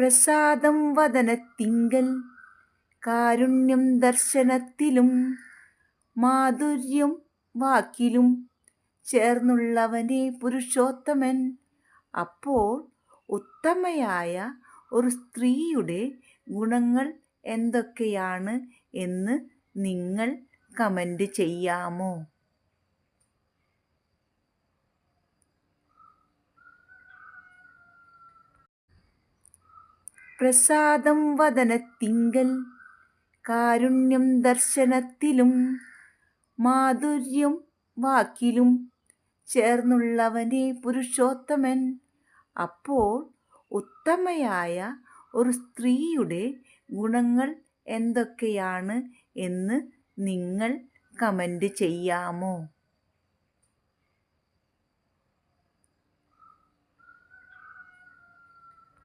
പ്രസാദം വദനത്തിങ്കൽ കാരുണ്യം ദർശനത്തിലും മാധുര്യം വാക്കിലും ചേർന്നുള്ളവനെ പുരുഷോത്തമൻ. അപ്പോൾ ഉത്തമയായ ഒരു സ്ത്രീയുടെ ഗുണങ്ങൾ എന്തൊക്കെയാണ് എന്ന് നിങ്ങൾ കമന്റ് ചെയ്യാമോ? പ്രസാദം വദനത്തിങ്കൽ കാരുണ്യം ദർശനത്തിലും മാധുര്യം വാക്കിലും ചേർന്നുള്ളവനെ പുരുഷോത്തമൻ. അപ്പോൾ ഉത്തമയായ ഒരു സ്ത്രീയുടെ ഗുണങ്ങൾ എന്തൊക്കെയാണ് എന്ന് നിങ്ങൾ കമന്റ് ചെയ്യാമോ?